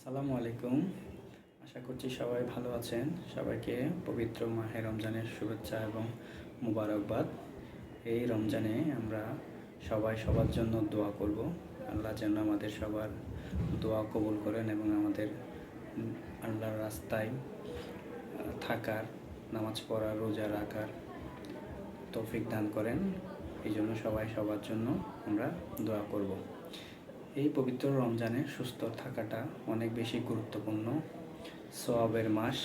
আসসালামু আলাইকুম। আশা করছি সবাই ভালো আছেন। সবাইকে পবিত্র মাহে রমজানের শুভেচ্ছা এবং মুবারকবাদ। এই রমজানে আমরা সবাই সবার জন্য দোয়া করব। আল্লাহ যেন আমাদের সবার দোয়া কবুল করেন এবং আমাদের আল্লাহর রাস্তায় থাকার, নামাজ পড়া রোজা রাখার তৌফিক দান করেন। এই জন্য সবাই সবার জন্য আমরা দোয়া করব। এই পবিত্র রমজানে সুস্থ থাকাটা অনেক বেশি গুরুত্বপূর্ণ। সোয়াবের মাস।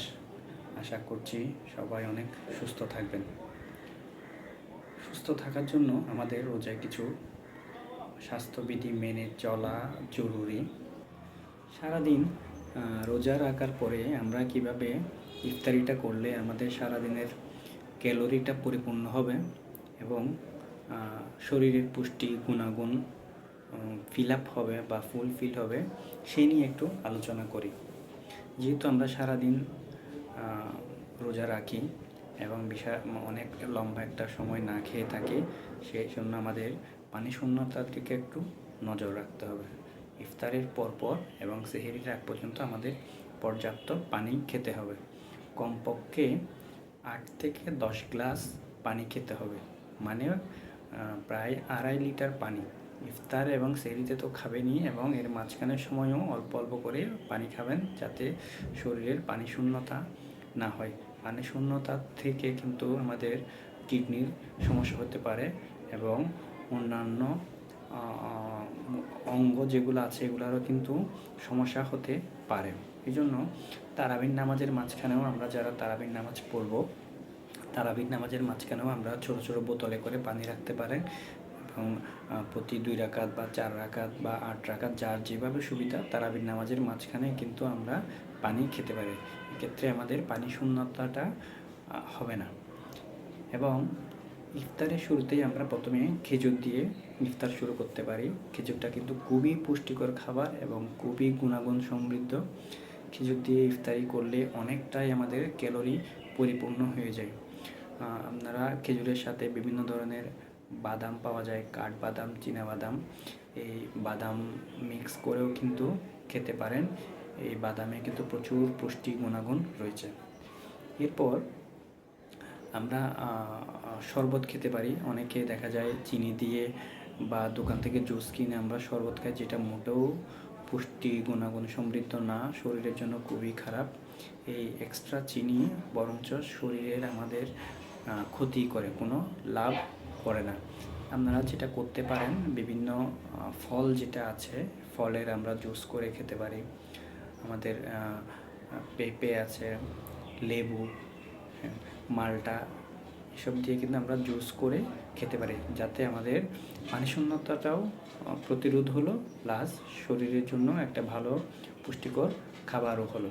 আশা করছি সবাই অনেক সুস্থ থাকবেন। সুস্থ থাকার জন্য আমাদের রোজায় কিছু স্বাস্থ্যবিধি মেনে চলা জরুরি। সারাদিন রোজা রাখার পরে আমরা কীভাবে ইফতারিটা করলে আমাদের সারাদিনের ক্যালোরিটা পরিপূর্ণ হবে এবং শরীরের পুষ্টি গুণাগুণ ফিল আপ হবে বা ফুল ফিল হবে সেই নিয়ে একটু আলোচনা করি। যেহেতু আমরা সারাদিন রোজা রাখি এবং বিশাল অনেক লম্বা একটা সময় না খেয়ে থাকি, সেই জন্য আমাদের পানি শূন্যতার দিকে একটু নজর রাখতে হবে। ইফতারের পরপর এবং সেহেরির আগ পর্যন্ত আমাদের পর্যাপ্ত পানি খেতে হবে। কমপক্ষে আট থেকে দশ গ্লাস পানি খেতে হবে মানে প্রায় আড়াই লিটার পানি। ইফতার এবং সেহরিতে তো খাবেনই এবং এর মাঝখানের সময়ও অল্প অল্প করে পানি খাবেন যাতে শরীরের পানি শূন্যতা না হয়। পানি শূন্যতা থেকে কিন্তু আমাদের কিডনির সমস্যা হতে পারে এবং অন্যান্য অঙ্গ যেগুলো আছে এগুলোরও কিন্তু সমস্যা হতে পারে। এই জন্য তারাবির নামাজের মাঝখানেও আমরা যারা তারাবির নামাজ পড়ব তারাবির নামাজের মাঝখানেও আমরা ছোট ছোট বোতলে করে পানি রাখতে পারেন। এবং প্রতি দুই রাকাত বা চার রাকাত বা আট রাকাত যার যেভাবে সুবিধা তারাবির নামাজের মাঝখানে কিন্তু আমরা পানি খেতে পারি। এক্ষেত্রে আমাদের পানি শূন্যতাটা হবে না। এবং ইফতারের শুরুতেই আমরা প্রথমে খেজুর দিয়ে ইফতার শুরু করতে পারি। খেজুরটা কিন্তু খুবই পুষ্টিকর খাবার এবং খুবই গুণাগুণ সমৃদ্ধ। খেজুর দিয়ে ইফতারি করলে অনেকটাই আমাদের ক্যালোরি পরিপূর্ণ হয়ে যায়। আপনারা খেজুরের সাথে বিভিন্ন ধরনের বাদাম পাওয়া যায়, কাঠবাদাম বাদাম এই বাদাম মিক্স করেও কিন্তু খেতে পারেন। এই বাদামে কিন্তু প্রচুর পুষ্টি গুণাগুণ রয়েছে। এরপর আমরা শরবত খেতে পারি। অনেকে দেখা যায় চিনি দিয়ে বা দোকান থেকে জুস কিনে আমরা শরবত খাই, যেটা মোটেও পুষ্টি গুণাগুণ সমৃদ্ধ না, শরীরের জন্য খুবই খারাপ। এই এক্সট্রা চিনি বরঞ্চ শরীরের আমাদের ক্ষতি করে, কোনো লাভ করে না। আপনারা যেটা করতে পারেন বিভিন্ন ফল যেটা আছে ফলের আমরা জুস করে খেতে পারি। আমাদের পেঁপে আছে লেবু হ্যাঁ, মালটা এসব দিয়ে কিন্তু আমরা জুস করে খেতে পারি। যাতে আমাদের পানি শূন্যতাটাও প্রতিরোধ হলো প্লাস শরীরের জন্য একটা ভালো পুষ্টিকর খাবারও হলো।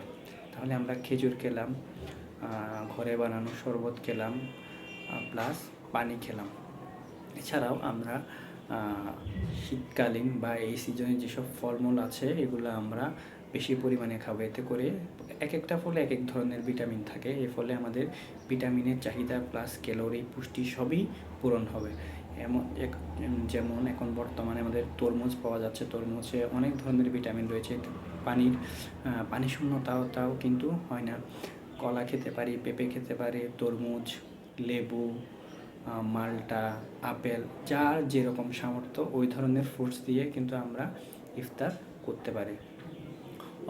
তাহলে আমরা খেজুর খেলাম ঘরে বানানো শরবত খেলাম প্লাস পানি খেলাম। এছাড়াও আমরা শীতকালীন বা এই সিজনে যেসব ফলমূল আছে, এগুলো আমরা বেশি পরিমাণে খাব। এতে করে এক একটা ফলে এক এক ধরনের ভিটামিন থাকে। এর ফলে আমাদের ভিটামিনের চাহিদা প্লাস ক্যালোরি পুষ্টি সবই পূরণ হবে। এমন এক- যেমন এখন বর্তমানে আমাদের তরমুজ পাওয়া যাচ্ছে। তরমুজে অনেক ধরনের ভিটামিন রয়েছে। পানির পানি শূন্যতাও তাও কিন্তু হয় না। কলা খেতে পারি, পেঁপে খেতে পারি, তরমুজ, লেবু মালটা, আপেল যার যেরকম সামর্থ্য, ওই ধরনের ফ্রুটস দিয়ে কিন্তু আমরা ইফতার করতে পারি।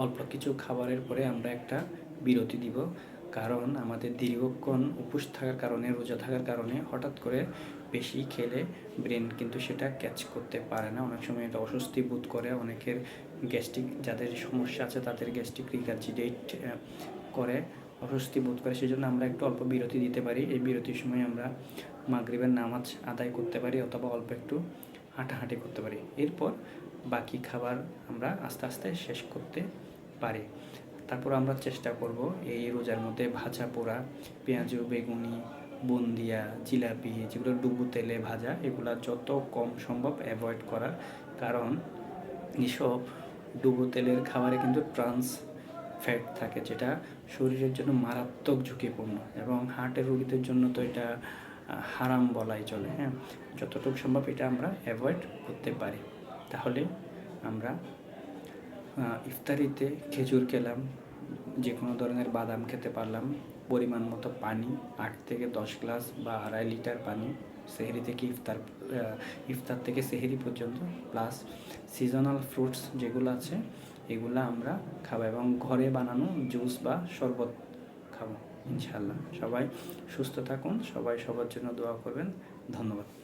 অল্প কিছু খাবারের পরে আমরা একটা বিরতি দিব, কারণ আমাদের দীর্ঘক্ষণ উপোস থাকার কারণে, রোজা থাকার কারণে হঠাৎ করে বেশি খেলে ব্রেন কিন্তু সেটা ক্যাচ করতে পারে না। অনেক সময় এটা অস্বস্তি বোধ করে, অনেকের গ্যাস্ট্রিক যাদের সমস্যা আছে তাদের গ্যাস্ট্রিক রিকার্জিডেট করে। অস্বস্তি বোধ করে সেই জন্য আমরা একটু অল্প বিরতি দিতে পারি। এই বিরতির সময় আমরা মাগরিবের নামাজ আদায় করতে পারি অথবা অল্প একটু হাঁটাহাঁটি করতে পারি। এরপর বাকি খাবার আমরা আস্তে আস্তে শেষ করতে পারি। তারপর আমরা চেষ্টা করব এই রোজার মধ্যে ভাজা পোড়া, পেঁয়াজু, বেগুনি, বুন্দিয়া, জিলাপি, যেগুলো ডুবু তেলে ভাজা, এগুলো যত কম সম্ভব অ্যাভয়েড করার। কারণ এসব ডুবো তেলের খাবারে কিন্তু ট্রান্স ফ্যাট থাকে যেটা শরীরের জন্য মারাত্মক ঝুঁকিপূর্ণ এবং হার্টের রোগীদের জন্য তো এটা হারাম বলাই চলে হ্যাঁ? যতটুকু সম্ভব এটা আমরা অ্যাভয়েড করতে পারি। তাহলে আমরা ইফতারিতে খেজুর খেলাম যে কোনো ধরনের বাদাম খেতে পারলাম, পরিমাণ মতো পানি, আট থেকে দশ গ্লাস বা আড়াই লিটার পানি, সেহরি থেকে ইফতার ইফতার থেকে সেহরি পর্যন্ত প্লাস সিজনাল ফ্রুটস যেগুলো আছে এগুলো আমরা খাব এবং ঘরে বানানো জুস বা শরবত খাব ইনশাল্লাহ সবাই সুস্থ থাকুন, সবাই সবার জন্য দোয়া করবেন। ধন্যবাদ।